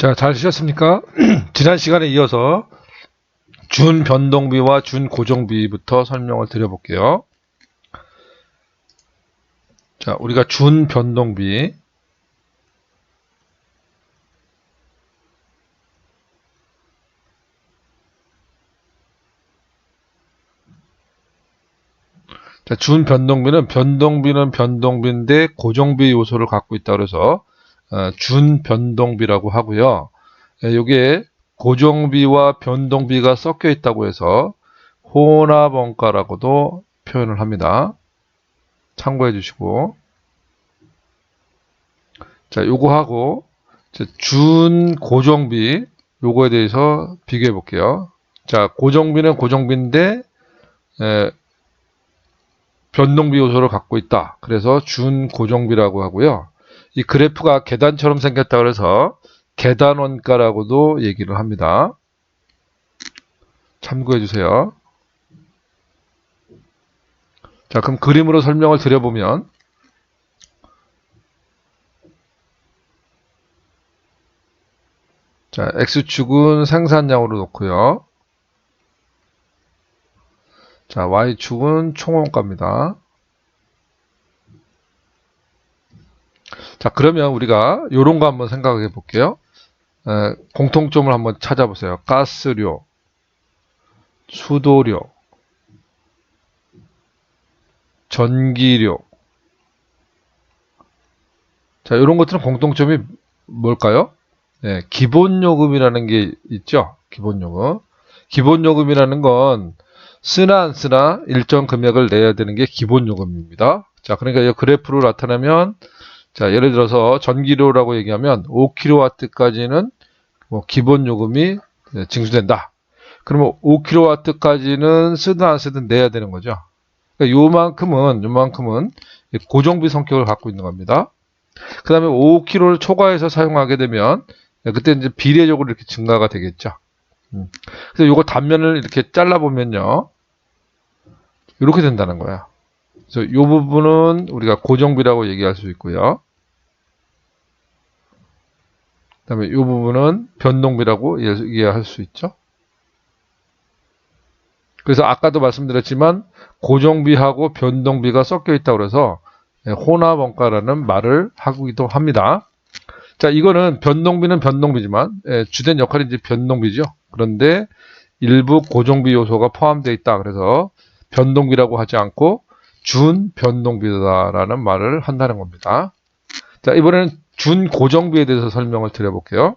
자, 잘 쉬셨습니까? 지난 시간에 이어서 준 변동비와 준 고정비부터 설명을 드려볼게요. 자, 우리가 준 변동비. 자, 준 변동비는 변동비는 변동비인데 고정비 요소를 갖고 있다 그래서 어, 준 변동비라고 하고요. 예, 요게 고정비와 변동비가 섞여 있다고 해서 혼합 원가라고도 표현을 합니다. 참고해 주시고 자, 요거 하고 이제 준 고정비 요거에 대해서 비교해 볼게요. 자, 고정비는 고정비인데 에, 변동비 요소를 갖고 있다. 그래서 준 고정비라고 하고요. 이 그래프가 계단처럼 생겼다 그래서 계단 원가라고도 얘기를 합니다. 참고해 주세요. 자, 그럼 그림으로 설명을 드려보면 자, X축은 생산량으로 놓고요. 자, Y축은 총원가입니다. 자, 그러면 우리가 요런 거 한번 생각해 볼게요. 에, 공통점을 한번 찾아보세요. 가스료, 수도료, 전기료. 자, 이런 것들은 공통점이 뭘까요? 네, 기본요금이라는 게 있죠. 기본요금. 기본요금이라는 건 쓰나 안 쓰나 일정 금액을 내야 되는 게 기본요금입니다. 자, 그러니까 이 그래프로 나타나면 자, 예를 들어서 전기료라고 얘기하면 5kW까지는 뭐 기본 요금이 징수된다. 그러면 5kW까지는 쓰든 안 쓰든 내야 되는 거죠. 그러니까 요만큼은 요만큼은 고정비 성격을 갖고 있는 겁니다. 그 다음에 5kg를 초과해서 사용하게 되면 그때 이제 비례적으로 이렇게 증가가 되겠죠. 음. 그래서 요거 단면을 이렇게 잘라보면요. 이렇게 된다는 거야. 그래서 이 부분은 우리가 고정비라고 얘기할 수 있고요. 그 다음에 이 부분은 변동비라고 얘기할 수 있죠. 그래서 아까도 말씀드렸지만 고정비하고 변동비가 섞여 있다고 그래서 혼합 원가라는 말을 하기도 합니다. 자, 이거는 변동비는 변동비지만 예, 주된 역할이 이제 변동비죠. 그런데 일부 고정비 요소가 포함되어 있다. 그래서 변동비라고 하지 않고 준 변동비다라는 말을 한다는 겁니다. 자, 이번에는 준 고정비에 대해서 설명을 드려볼게요.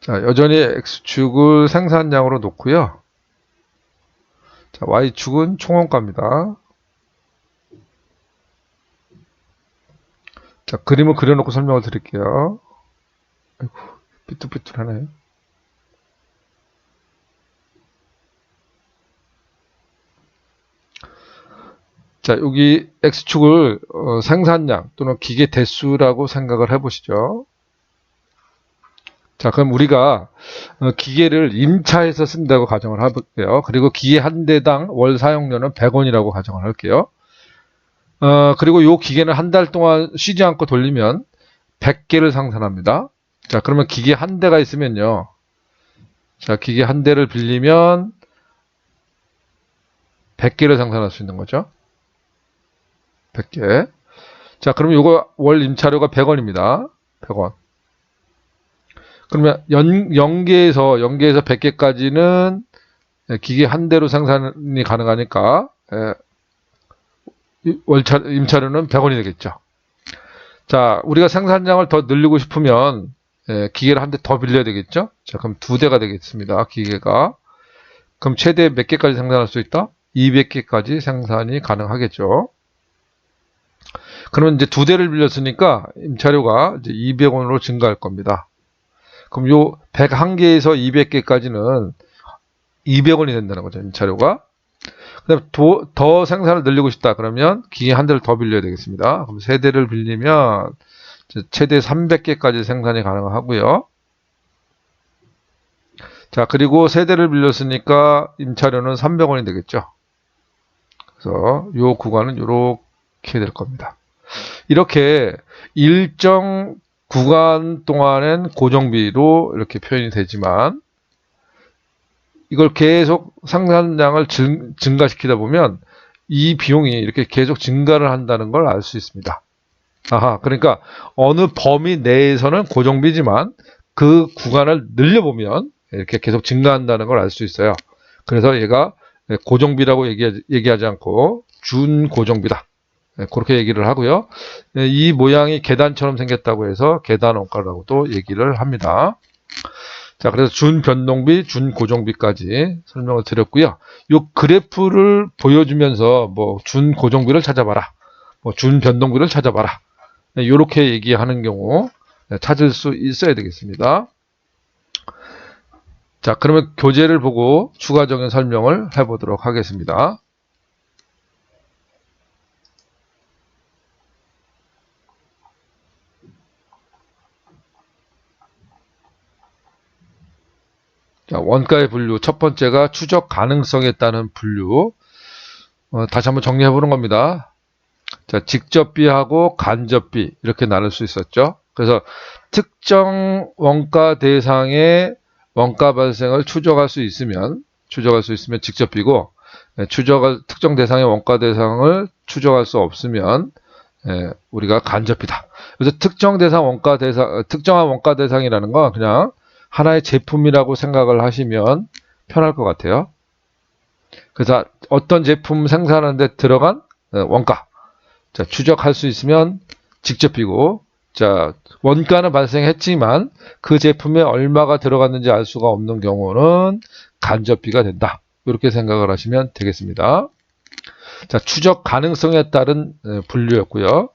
자, 여전히 X축을 생산량으로 놓고요. 자, Y축은 총원가입니다. 자, 그림을 그려놓고 설명을 드릴게요. 아이고, 삐뚤삐뚤하네. 자, 여기 X축을 어, 생산량 또는 기계 대수라고 생각을 해보시죠. 자, 그럼 우리가 어, 기계를 임차해서 쓴다고 가정을 해볼게요. 그리고 기계 한 대당 월 사용료는 100원이라고 가정을 할게요. 어, 그리고 이 기계는 한 달 동안 쉬지 않고 돌리면 100개를 생산합니다. 자, 그러면 기계 한 대가 있으면요. 자, 기계 한 대를 빌리면 100개를 생산할 수 있는 거죠. 100개. 자, 그러면 이거 월 임차료가 100원입니다. 100원. 그러면 연, 연계에서, 연계에서 100개까지는 기계 한 대로 생산이 가능하니까, 예, 월차, 임차료는 100원이 되겠죠. 자, 우리가 생산량을 더 늘리고 싶으면, 예, 기계를 한 대 더 빌려야 되겠죠. 자, 그럼 두 대가 되겠습니다. 기계가. 그럼 최대 몇 개까지 생산할 수 있다? 200개까지 생산이 가능하겠죠. 그러면 이제 두 대를 빌렸으니까 임차료가 이제 200원으로 증가할 겁니다. 그럼 요 101개에서 200개까지는 200원이 된다는 거죠. 임차료가. 그다음에 도, 더 생산을 늘리고 싶다. 그러면 기계 한 대를 더 빌려야 되겠습니다. 그럼 세 대를 빌리면 최대 300개까지 생산이 가능하고요. 자, 그리고 세 대를 빌렸으니까 임차료는 300원이 되겠죠. 그래서 요 구간은 이렇게 될 겁니다. 이렇게 일정 구간 동안엔 고정비로 이렇게 표현이 되지만 이걸 계속 생산량을 증, 증가시키다 보면 이 비용이 이렇게 계속 증가를 한다는 걸 알 수 있습니다. 아하, 그러니까 어느 범위 내에서는 고정비지만 그 구간을 늘려보면 이렇게 계속 증가한다는 걸 알 수 있어요. 그래서 얘가 고정비라고 얘기하지, 얘기하지 않고 준고정비다. 네, 그렇게 얘기를 하고요. 네, 이 모양이 계단처럼 생겼다고 해서 계단 원가라고도 얘기를 합니다. 자, 그래서 준 변동비, 준 고정비까지 설명을 드렸고요. 이 그래프를 보여주면서 뭐 준 고정비를 찾아봐라. 뭐 준 변동비를 찾아봐라. 이렇게 얘기하는 경우 네, 찾을 수 있어야 되겠습니다. 자, 그러면 교재를 보고 추가적인 설명을 해보도록 하겠습니다. 자, 원가의 분류. 첫 번째가 추적 가능성에 따른 분류. 어, 다시 한번 정리해 보는 겁니다. 자, 직접비하고 간접비 이렇게 나눌 수 있었죠. 그래서 특정 원가 대상의 원가 발생을 추적할 수 있으면 추적할 수 있으면 직접비고 예, 추적할 특정 대상의 원가 대상을 추적할 수 없으면 예, 우리가 간접비다. 그래서 특정 대상 원가 대상 특정한 원가 대상이라는 건 그냥 하나의 제품이라고 생각을 하시면 편할 것 같아요. 그래서 어떤 제품 생산하는데 들어간 어, 원가 자, 추적할 수 있으면 직접 비고 자 원가는 발생했지만 그 제품에 얼마가 들어갔는지 알 수가 없는 경우는 간접비가 된다. 이렇게 생각을 하시면 되겠습니다. 자 추적 가능성에 따른 어, 분류였고요.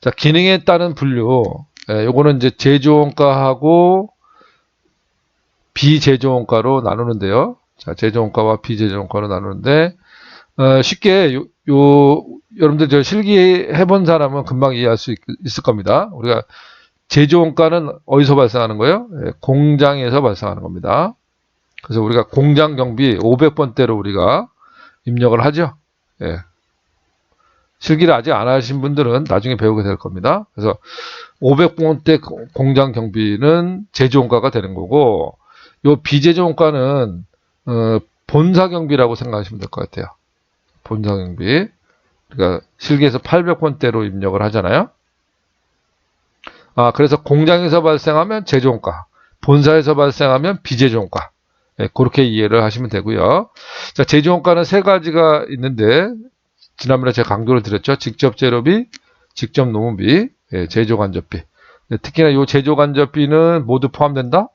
자 기능에 따른 분류 예, 요거는 이제 제조원가하고 비제조원가로 나누는데요. 자, 제조원가와 비제조원가로 나누는데 어, 쉽게 요, 요 여러분들 저 실기 해 본 사람은 금방 이해할 수 있, 을 겁니다. 우리가 제조원가는 어디서 발생하는 거예요? 예, 공장에서 발생하는 겁니다. 그래서 우리가 공장 경비 500번대로 우리가 입력을 하죠. 예. 실기를 아직 안 하신 분들은 나중에 배우게 될 겁니다. 그래서 500번대 공장 경비는 제조원가가 되는 거고 요 비제조 원가는 어, 본사 경비라고 생각하시면 될 것 같아요. 본사 경비. 그러니까 실기에서 800번대로 입력을 하잖아요. 아, 그래서 공장에서 발생하면 원가, 본사에서 발생하면 원가. 네, 그렇게 이해를 하시면 되고요. 자, 원가는 세 가지가 있는데 지난번에 제가 강조를 드렸죠. 직접 재료비, 직접 노무비, 예, 제조 간접비. 네, 특히나 이 제조 간접비는 모두 포함된다.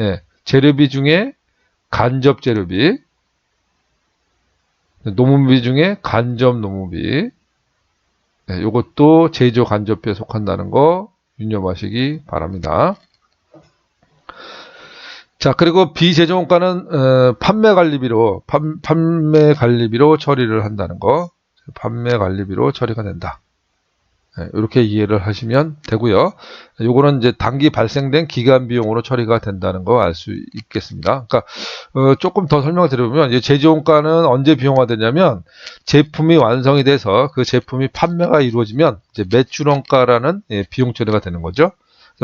예, 재료비 중에 간접 재료비, 노무비 중에 간접 노무비, 네, 이것도 제조 간접비에 속한다는 거 유념하시기 바랍니다. 자, 그리고 비제조 원가는 어, 판매 관리비로 판, 판매 관리비로 처리를 한다는 거. 판매 관리비로 처리가 된다. 이렇게 네, 이해를 하시면 되고요. 요거는 이제 단기 발생된 기간 비용으로 처리가 된다는 거 알 수 있겠습니다. 그러니까 어, 조금 더 설명을 드리면 제조원가는 언제 비용화되냐면 제품이 완성이 돼서 그 제품이 판매가 이루어지면 이제 매출원가라는 예, 비용 처리가 되는 거죠.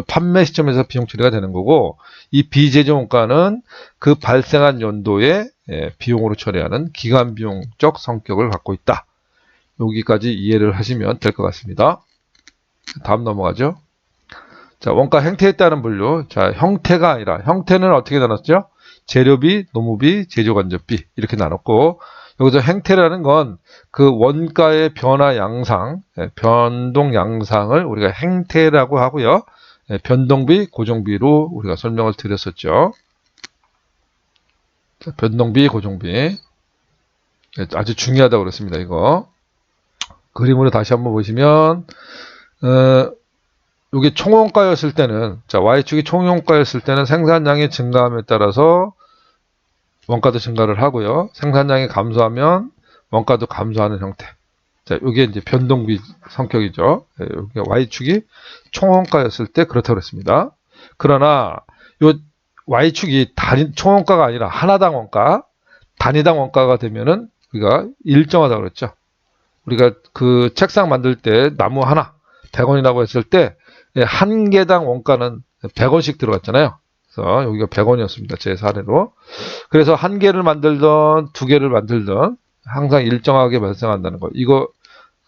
판매 시점에서 비용 처리가 되는 거고 이 비제조원가는 그 발생한 연도에 예, 비용으로 처리하는 기간 비용적 성격을 갖고 있다. 여기까지 이해를 하시면 될 것 같습니다. 다음 넘어가죠. 자, 원가 행태에 따른 분류. 자, 형태가 아니라 형태는 어떻게 나눴죠? 재료비, 노무비, 제조간접비 이렇게 나눴고 여기서 행태라는 건 그 원가의 변화 양상, 예, 변동 양상을 우리가 행태라고 하고요. 예, 변동비, 고정비로 우리가 설명을 드렸었죠. 자, 변동비, 고정비 예, 아주 중요하다고 그랬습니다. 이거 그림으로 다시 한번 보시면 어, 이게 총원가였을 때는 자 Y축이 총원가였을 때는 생산량이 증가함에 따라서 원가도 증가를 하고요. 생산량이 감소하면 원가도 감소하는 형태. 자, 이게 이제 변동비 성격이죠. 여기 예, Y축이 총원가였을 때 그렇다고 했습니다. 그러나 요 Y축이 단위 총원가가 아니라 하나당 원가, 단위당 원가가 되면은 우리가 일정하다고 그랬죠. 우리가 그 책상 만들 때 나무 하나, 100원이라고 했을 때, 예, 한 개당 원가는 100원씩 들어갔잖아요. 그래서 여기가 100원이었습니다. 제 사례로. 그래서 한 개를 만들던 두 개를 만들던 항상 일정하게 발생한다는 거. 이거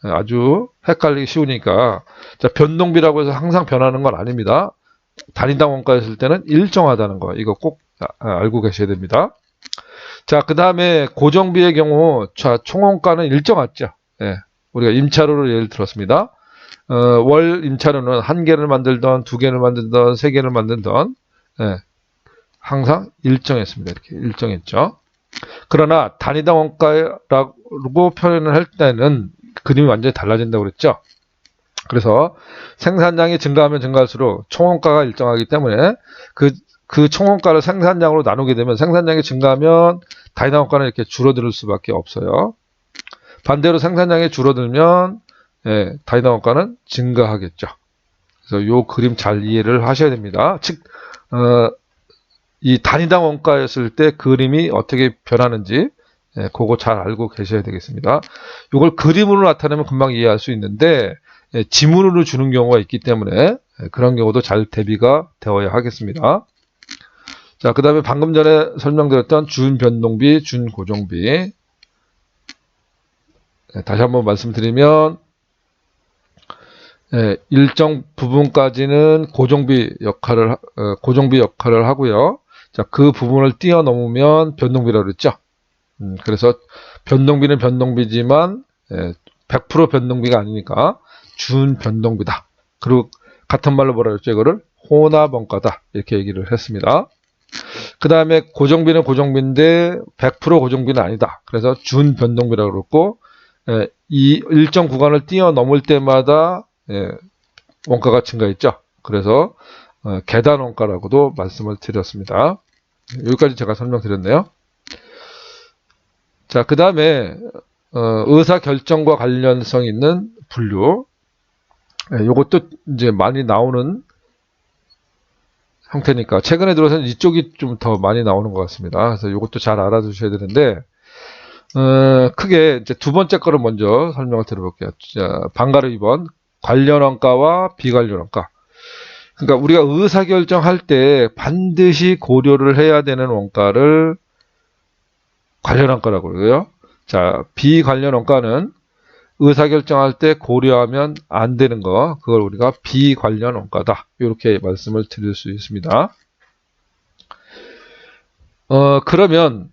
아주 헷갈리기 쉬우니까 자, 변동비라고 해서 항상 변하는 건 아닙니다. 단위당 원가였을 때는 일정하다는 거. 이거 꼭 아, 아, 알고 계셔야 됩니다. 자, 그 다음에 고정비의 경우 자, 총원가는 일정하죠. 예, 우리가 임차료를 예를 들었습니다. 어, 월 임차료는 한 개를 만들던 두 개를 만들던 세 개를 만들던 예, 항상 일정했습니다. 이렇게 일정했죠. 그러나 단위당 원가라고 표현을 할 때는 그림이 완전히 달라진다고 그랬죠. 그래서 생산량이 증가하면 증가할수록 총원가가 일정하기 때문에 그, 그 총원가를 생산량으로 나누게 되면 생산량이 증가하면 단위당 원가는 이렇게 줄어들 수밖에 없어요. 반대로 생산량이 줄어들면 예, 단위당 원가는 증가하겠죠. 그래서 요 그림 잘 이해를 하셔야 됩니다. 즉, 어, 이 단위당 원가였을 때 그림이 어떻게 변하는지 예, 그거 잘 알고 계셔야 되겠습니다. 이걸 그림으로 나타내면 금방 이해할 수 있는데 예, 지문으로 주는 경우가 있기 때문에 예, 그런 경우도 잘 대비가 되어야 하겠습니다. 자, 그 다음에 방금 전에 설명드렸던 준 변동비, 준 고정비 예, 다시 한번 말씀드리면 예, 일정 부분까지는 고정비 역할을 하- 어, 고정비 역할을 하고요. 자, 그 부분을 뛰어넘으면 변동비라고 그랬죠. 음, 그래서 변동비는 변동비지만 예, 100% 변동비가 아니니까 준 변동비다. 그리고 같은 말로 뭐라 그랬죠? 이거를 혼합 원가다. 이렇게 얘기를 했습니다. 그 다음에 고정비는 고정비인데 100% 고정비는 아니다. 그래서 준 변동비라고 그랬고 예, 이 일정 구간을 뛰어넘을 때마다 예, 원가가 증가했죠. 그래서 어, 계단 원가라고도 말씀을 드렸습니다. 여기까지 제가 설명드렸네요. 자, 그 다음에 의사 결정과 관련성 있는 분류. 예, 요것도 이제 많이 나오는 형태니까 최근에 들어서는 이쪽이 좀 더 많이 나오는 것 같습니다. 그래서 요것도 잘 알아두셔야 되는데 어, 크게 이제 두 번째 거를 먼저 설명을 드려볼게요. 자, 방가르 2번 관련 원가와 비관련 원가. 그러니까 우리가 의사 결정할 때 반드시 고려를 해야 되는 원가를 관련 원가라고 그러고요. 자, 비관련 원가는 의사결정할 때 고려하면 안 되는 거, 그걸 우리가 비관련 원가다. 이렇게 말씀을 드릴 수 있습니다. 어, 그러면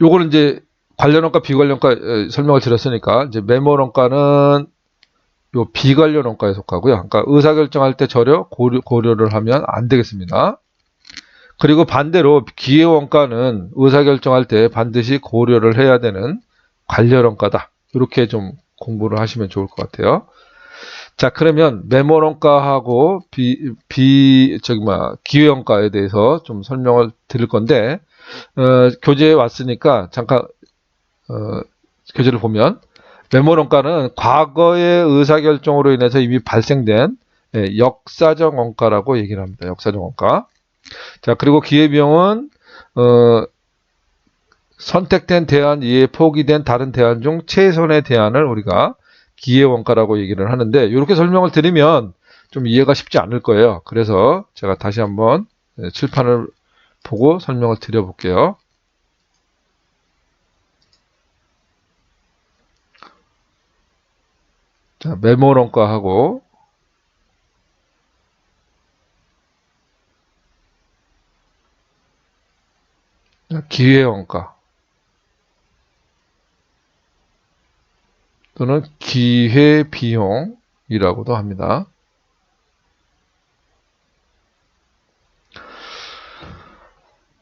요거는 이제 관련 원가, 비관련 원가 에, 설명을 드렸으니까 이제 메모 원가는 요 비관련 원가에 속하고요. 그러니까 의사결정할 때 전혀 고려, 고려를 하면 안 되겠습니다. 그리고 반대로 기회원가는 의사결정할 때 반드시 고려를 해야 되는 관련원가다. 이렇게 좀 공부를 하시면 좋을 것 같아요. 자, 그러면 메모원가하고 비, 비, 저기, 뭐, 기회원가에 대해서 좀 설명을 드릴 건데, 어, 교재에 왔으니까 잠깐, 어, 교재를 보면, 메모원가는 과거의 의사결정으로 인해서 이미 발생된 예, 역사적 원가라고 얘기를 합니다. 역사적 원가. 자, 그리고 기회비용은, 어, 선택된 대안 이외에 포기된 다른 대안 중 최선의 대안을 우리가 기회원가라고 얘기를 하는데, 이렇게 설명을 드리면 좀 이해가 쉽지 않을 거예요. 그래서 제가 다시 한번 예, 칠판을 보고 설명을 드려볼게요. 자, 메모론가하고 기회원가 또는 기회비용이라고도 합니다.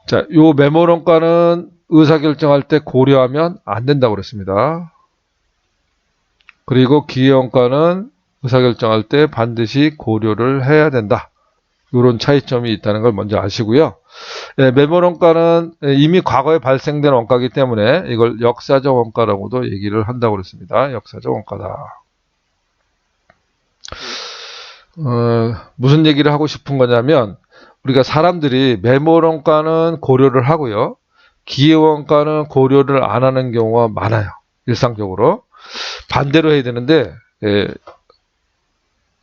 자, 요 메모론가는 의사결정할 때 고려하면 안 된다고 그랬습니다. 그리고 기회원가는 의사결정할 때 반드시 고려를 해야 된다. 이런 차이점이 있다는 걸 먼저 아시고요. 예, 메모원가는 이미 과거에 발생된 원가이기 때문에 이걸 역사적 원가라고도 얘기를 한다고 그랬습니다. 역사적 원가다. 어, 무슨 얘기를 하고 싶은 거냐면 우리가 사람들이 메모원가는 고려를 하고요. 기회원가는 고려를 안 하는 경우가 많아요. 일상적으로. 반대로 해야 되는데 예,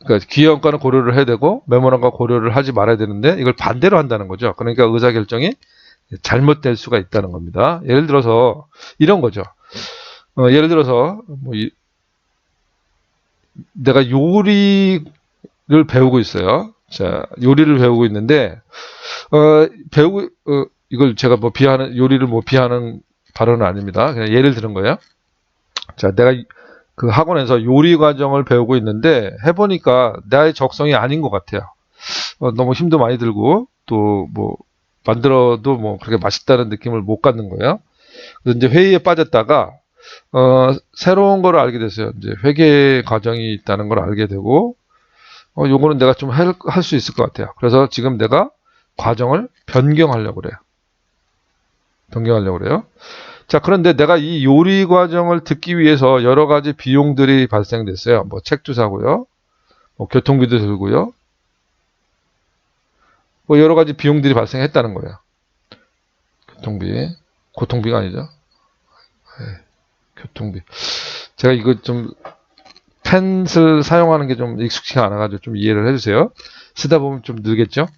그러니까 기회원가는 고려를 해야 되고 메모란과 고려를 하지 말아야 되는데 이걸 반대로 한다는 거죠. 그러니까 의사결정이 잘못될 수가 있다는 겁니다. 예를 들어서 이런 거죠. 어, 예를 들어서 뭐 이- 내가 요리를 배우고 있어요. 자, 요리를 배우고 있는데 어, 배우고 어, 이걸 제가 뭐 비하는 요리를 뭐 비하는 발언은 아닙니다. 그냥 예를 들은 거예요. 자, 내가 이- 그 학원에서 요리 과정을 배우고 있는데 해보니까 나의 적성이 아닌 것 같아요. 어, 너무 힘도 많이 들고 또 뭐 만들어도 뭐 그렇게 맛있다는 느낌을 못 갖는 거예요. 그래서 이제 회의에 빠졌다가 어, 새로운 걸 알게 됐어요. 이제 회계 과정이 있다는 걸 알게 되고 어, 요거는 내가 좀 할 수 있을 것 같아요. 그래서 지금 내가 과정을 변경하려고 그래요. 변경하려고 그래요. 자, 그런데 내가 이 요리 과정을 듣기 위해서 여러 가지 비용들이 발생됐어요. 뭐 책도 사고요. 뭐 교통비도 들고요. 뭐 여러 가지 비용들이 발생했다는 거예요. 교통비. 고통비가 아니죠. 에이, 교통비. 제가 이거 좀 펜슬 사용하는 게 좀 익숙치가 않아가지고 좀 이해를 해주세요. 쓰다 보면 좀 늘겠죠?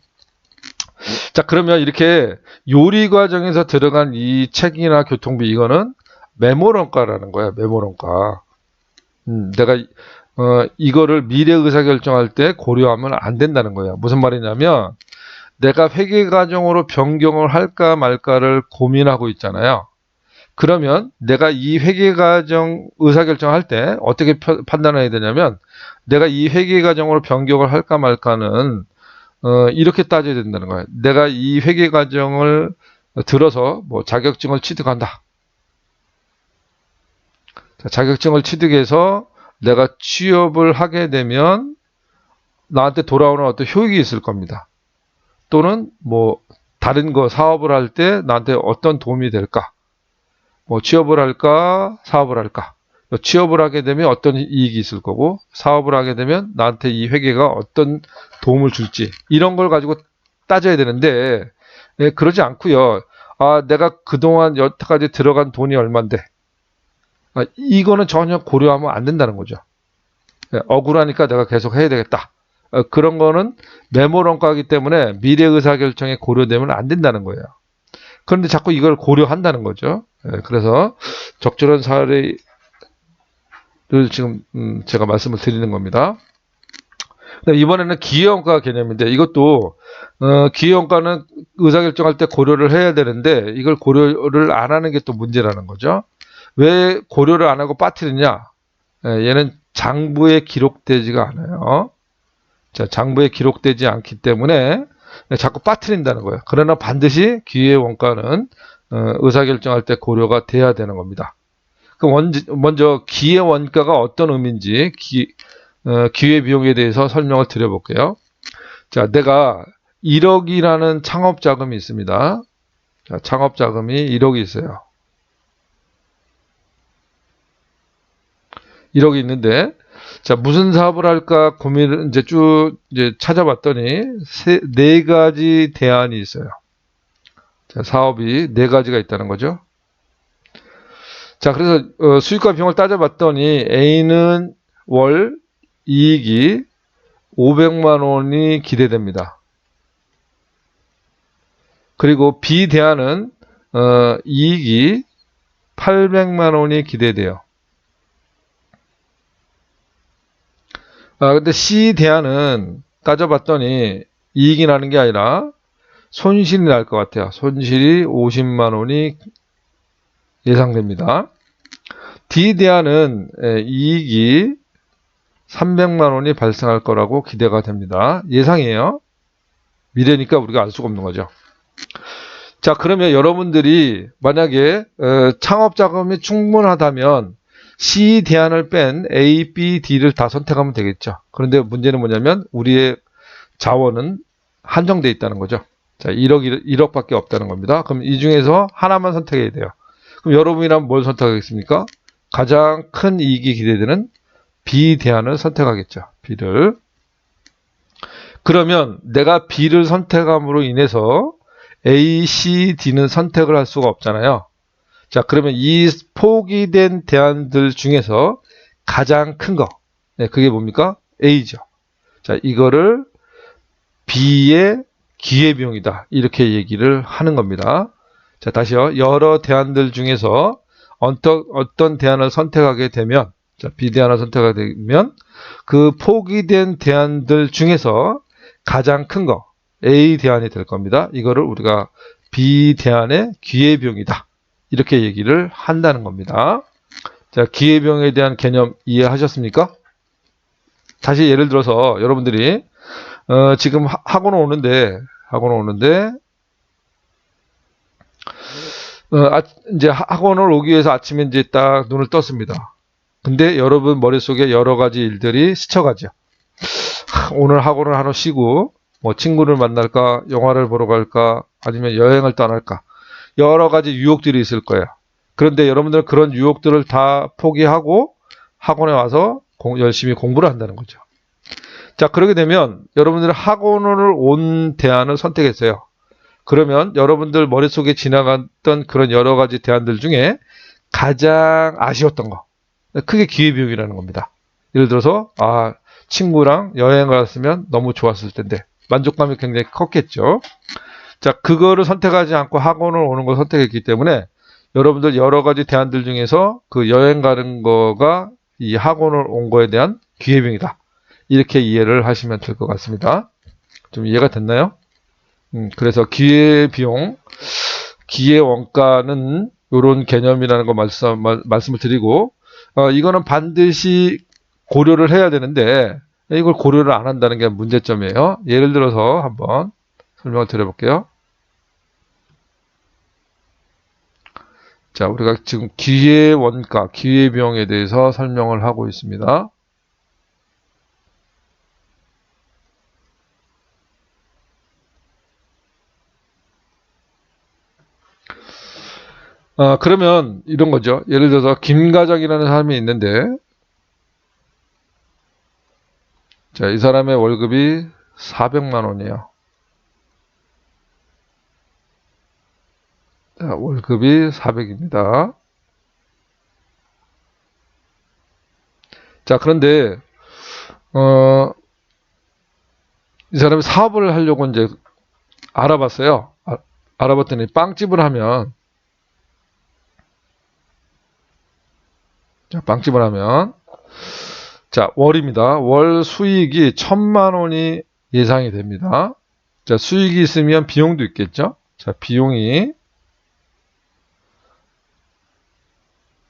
자, 그러면 이렇게 요리 과정에서 들어간 이 책이나 교통비 이거는 메모론가라는 거야. 메모론가. 음, 내가 어, 이거를 미래 의사 결정할 때 고려하면 안 된다는 거야. 무슨 말이냐면 내가 회계 과정으로 변경을 할까 말까를 고민하고 있잖아요. 그러면 내가 이 회계 과정 의사 결정할 때 어떻게 펴- 판단해야 되냐면 내가 이 회계 과정으로 변경을 할까 말까는 어, 이렇게 따져야 된다는 거예요. 내가 이 회계 과정을 들어서 뭐 자격증을 취득한다. 자, 자격증을 취득해서 내가 취업을 하게 되면 나한테 돌아오는 어떤 효익이 있을 겁니다. 또는 뭐 다른 거 사업을 할 때 나한테 어떤 도움이 될까? 뭐 취업을 할까? 사업을 할까? 취업을 하게 되면 어떤 이익이 있을 거고 사업을 하게 되면 나한테 이 회계가 어떤 도움을 줄지 이런 걸 가지고 따져야 되는데 예, 그러지 않고요. 아 내가 그동안 여태까지 들어간 돈이 얼만데 아, 이거는 전혀 고려하면 안 된다는 거죠. 예, 억울하니까 내가 계속 해야 되겠다. 어, 그런 거는 메모론가이기 때문에 미래 의사 결정에 고려되면 안 된다는 거예요. 그런데 자꾸 이걸 고려한다는 거죠. 예, 그래서 적절한 사례 를 지금 음, 제가 말씀을 드리는 겁니다. 이번에는 기회원가 개념인데 이것도 어, 기회원가는 의사결정할 때 고려를 해야 되는데 이걸 고려를 안 하는 게 또 문제라는 거죠. 왜 고려를 안 하고 빠뜨리냐? 예, 얘는 장부에 기록되지가 않아요. 자, 장부에 기록되지 않기 때문에 자꾸 빠뜨린다는 거예요. 그러나 반드시 기회원가는 어, 의사결정할 때 고려가 돼야 되는 겁니다. 그 먼저, 먼저 기회 원가가 어떤 의미인지 기, 어, 기회 비용에 대해서 설명을 드려볼게요. 자, 내가 1억이라는 창업 자금이 있습니다. 자, 창업 자금이 1억이 있어요. 1억이 있는데, 자, 무슨 사업을 할까 고민을 이제 쭉 이제 찾아봤더니, 세, 네 가지 대안이 있어요. 자, 사업이 네 가지가 있다는 거죠. 자, 그래서 어, 수익과 비용을 따져봤더니 A는 월 이익이 500만 원이 기대됩니다. 그리고 B 대안은 어, 이익이 800만 원이 기대돼요. 아, 근데 C 대안은 따져봤더니 이익이 나는 게 아니라 손실이 날 것 같아요. 손실이 50만 원이 예상됩니다. 에, 이익이 300만 원이 발생할 거라고 기대가 됩니다. 예상이에요. 미래니까 우리가 알 수가 없는 거죠. 자, 그러면 여러분들이 만약에 어, 창업 자금이 충분하다면 C 대안을 뺀 A, B, D를 다 선택하면 되겠죠. 그런데 문제는 뭐냐면 우리의 자원은 한정돼 있다는 거죠. 자, 1억, 1억밖에 없다는 겁니다. 그럼 이 중에서 하나만 선택해야 돼요. 그럼 여러분이라면 뭘 선택하겠습니까? 가장 큰 이익이 기대되는 B 대안을 선택하겠죠. B를. 그러면 내가 B를 선택함으로 인해서 A, C, D는 선택을 할 수가 없잖아요. 자, 그러면 이 포기된 대안들 중에서 가장 큰 거. 네, 그게 뭡니까? A죠. 자, 이거를 B의 기회비용이다. 이렇게 얘기를 하는 겁니다. 자, 다시요. 여러 대안들 중에서 어떤, 어떤 대안을 선택하게 되면, 자, B 대안을 선택하게 되면, 그 포기된 대안들 중에서 가장 큰 거, A 대안이 될 겁니다. 이거를 우리가 B 대안의 기회비용이다. 이렇게 얘기를 한다는 겁니다. 자, 기회비용에 대한 개념 이해하셨습니까? 다시 예를 들어서 여러분들이 어, 지금 하- 학원 오는데 학원 오는데 어, 아, 이제 하- 학원을 오기 위해서 아침에 이제 딱 눈을 떴습니다. 근데 여러분 머릿속에 여러 가지 일들이 스쳐가죠. 하, 오늘 학원을 하루 쉬고 뭐 친구를 만날까, 영화를 보러 갈까, 아니면 여행을 떠날까 여러 가지 유혹들이 있을 거예요. 그런데 여러분들은 그런 유혹들을 다 포기하고 학원에 와서 공- 열심히 공부를 한다는 거죠. 자, 그러게 되면 여러분들은 학원을 온 대안을 선택했어요. 그러면 여러분들 머릿속에 지나갔던 그런 여러 가지 대안들 중에 가장 아쉬웠던 거. 크게 기회비용이라는 겁니다. 예를 들어서, 아, 친구랑 여행 갔으면 너무 좋았을 텐데, 만족감이 굉장히 컸겠죠. 자, 그거를 선택하지 않고 학원을 오는 걸 선택했기 때문에 여러분들 여러 가지 대안들 중에서 그 여행 가는 거가 이 학원을 온 거에 대한 기회비용이다. 이렇게 이해를 하시면 될 것 같습니다. 좀 이해가 됐나요? 음, 그래서 기회비용, 기회 원가는 이런 개념이라는 거 말씀, 말, 말씀을 드리고, 어, 이거는 반드시 고려를 해야 되는데, 이걸 고려를 안 한다는 게 문제점이에요. 예를 들어서 한번 설명을 드려볼게요. 자, 우리가 지금 기회 원가, 기회 비용에 대해서 설명을 하고 있습니다. 아, 그러면 이런 거죠. 예를 들어서 김과장이라는 사람이 있는데, 자, 이 사람의 월급이 400만 원이에요. 자, 월급이 400입니다. 자, 그런데, 어, 이 사람이 사업을 하려고 이제 알아봤어요. 아, 알아봤더니 빵집을 하면, 자, 빵집을 하면, 자, 월입니다. 월 수익이 천만 원이 예상이 됩니다. 자, 수익이 있으면 비용도 있겠죠? 자, 비용이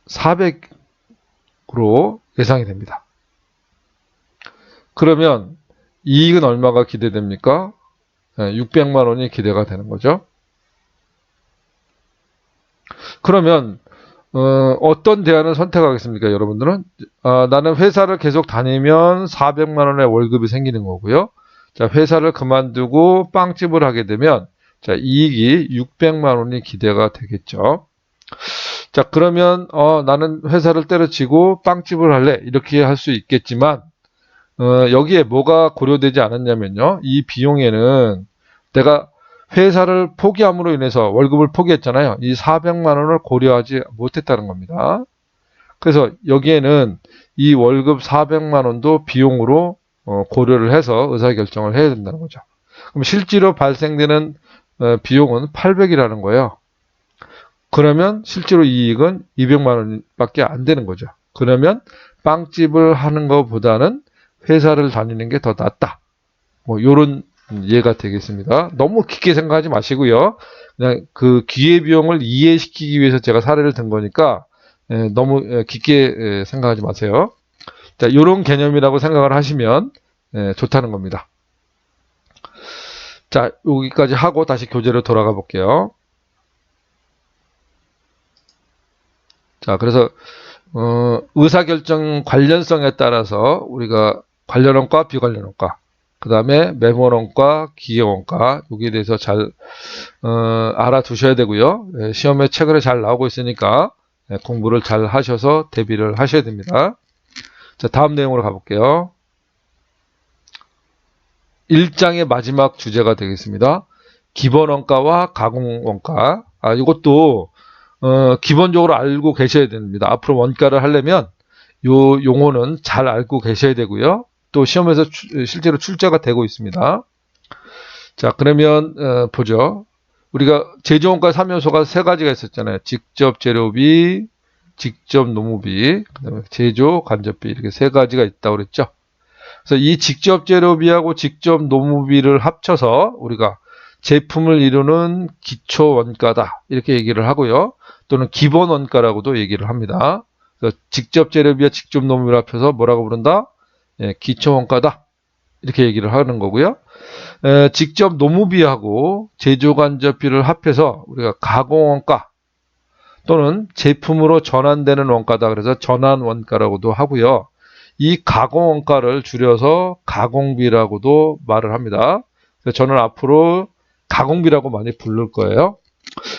400으로 예상이 됩니다. 그러면 이익은 얼마가 기대됩니까? 600만 원이 기대가 되는 거죠. 그러면 어, 떤 대안을 선택하겠습니까, 여러분들은? 아, 나는 회사를 계속 다니면 400만 원의 월급이 생기는 거고요. 자, 회사를 그만두고 빵집을 하게 되면 자, 이익이 600만 원이 기대가 되겠죠. 자, 그러면 어, 나는 회사를 때려치고 빵집을 할래. 이렇게 할 수 있겠지만 어, 여기에 뭐가 고려되지 않았냐면요. 이 비용에는 내가 회사를 포기함으로 인해서 월급을 포기했잖아요. 이 400만 원을 고려하지 못했다는 겁니다. 그래서 여기에는 이 월급 400만 원도 비용으로 어, 고려를 해서 의사결정을 해야 된다는 거죠. 그럼 실제로 발생되는 어, 비용은 800이라는 거예요. 그러면 실제로 이익은 200만 원밖에 안 되는 거죠. 그러면 빵집을 하는 것보다는 회사를 다니는 게 더 낫다. 뭐 요런 이해가 되겠습니다. 너무 깊게 생각하지 마시고요. 그냥 그 기회비용을 이해시키기 위해서 제가 사례를 든 거니까 에, 너무 에, 깊게 에, 생각하지 마세요. 자, 요런 개념이라고 생각을 하시면 에, 좋다는 겁니다. 자, 여기까지 하고 다시 교재로 돌아가 볼게요. 자, 그래서 어, 의사결정 관련성에 따라서 우리가 관련원과 비관련원과 그 다음에 메모론과 기계원과 여기에 대해서 잘 어, 알아두셔야 되고요. 예, 시험에 최근에 잘 나오고 있으니까 예, 공부를 잘 하셔서 대비를 하셔야 됩니다. 자, 다음 내용으로 가볼게요. 1장의 마지막 주제가 되겠습니다. 기본원가와 가공원가. 아, 이것도 어, 기본적으로 알고 계셔야 됩니다. 앞으로 원가를 하려면 요 용어는 잘 알고 계셔야 되고요. 또 시험에서 추- 실제로 출제가 되고 있습니다. 자, 그러면 어, 보죠. 우리가 제조원가 3요소가 세 가지가 있었잖아요. 직접 재료비, 직접 노무비, 그다음에 제조 간접비 이렇게 세 가지가 있다고 그랬죠. 그래서 이 직접 재료비하고 직접 노무비를 합쳐서 우리가 제품을 이루는 기초 원가다 이렇게 얘기를 하고요. 또는 기본 원가라고도 얘기를 합니다. 직접 재료비와 직접 노무비를 합쳐서 뭐라고 부른다? 예, 기초 원가다 이렇게 얘기를 하는 거고요. 에, 직접 노무비하고 제조 간접비를 합해서 우리가 가공 원가 또는 제품으로 전환되는 원가다 그래서 전환 원가라고도 하고요. 이 가공 원가를 줄여서 가공비라고도 말을 합니다. 저는 앞으로 가공비라고 많이 부를 거예요.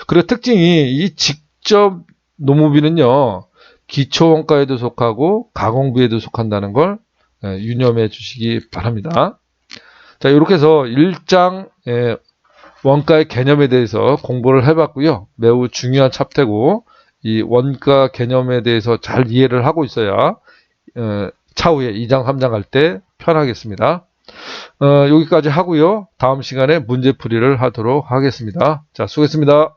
그리고 특징이 이 직접 노무비는요, 기초 원가에도 속하고 가공비에도 속한다는 걸 예, 유념해 주시기 바랍니다. 자, 이렇게 해서 1장 예, 원가의 개념에 대해서 공부를 해봤고요. 매우 중요한 챕터고 이 원가 개념에 대해서 잘 이해를 하고 있어야 어, 차후에 2장, 3장 갈때 편하겠습니다. 어, 여기까지 하고요. 다음 시간에 문제풀이를 하도록 하겠습니다. 자, 수고했습니다.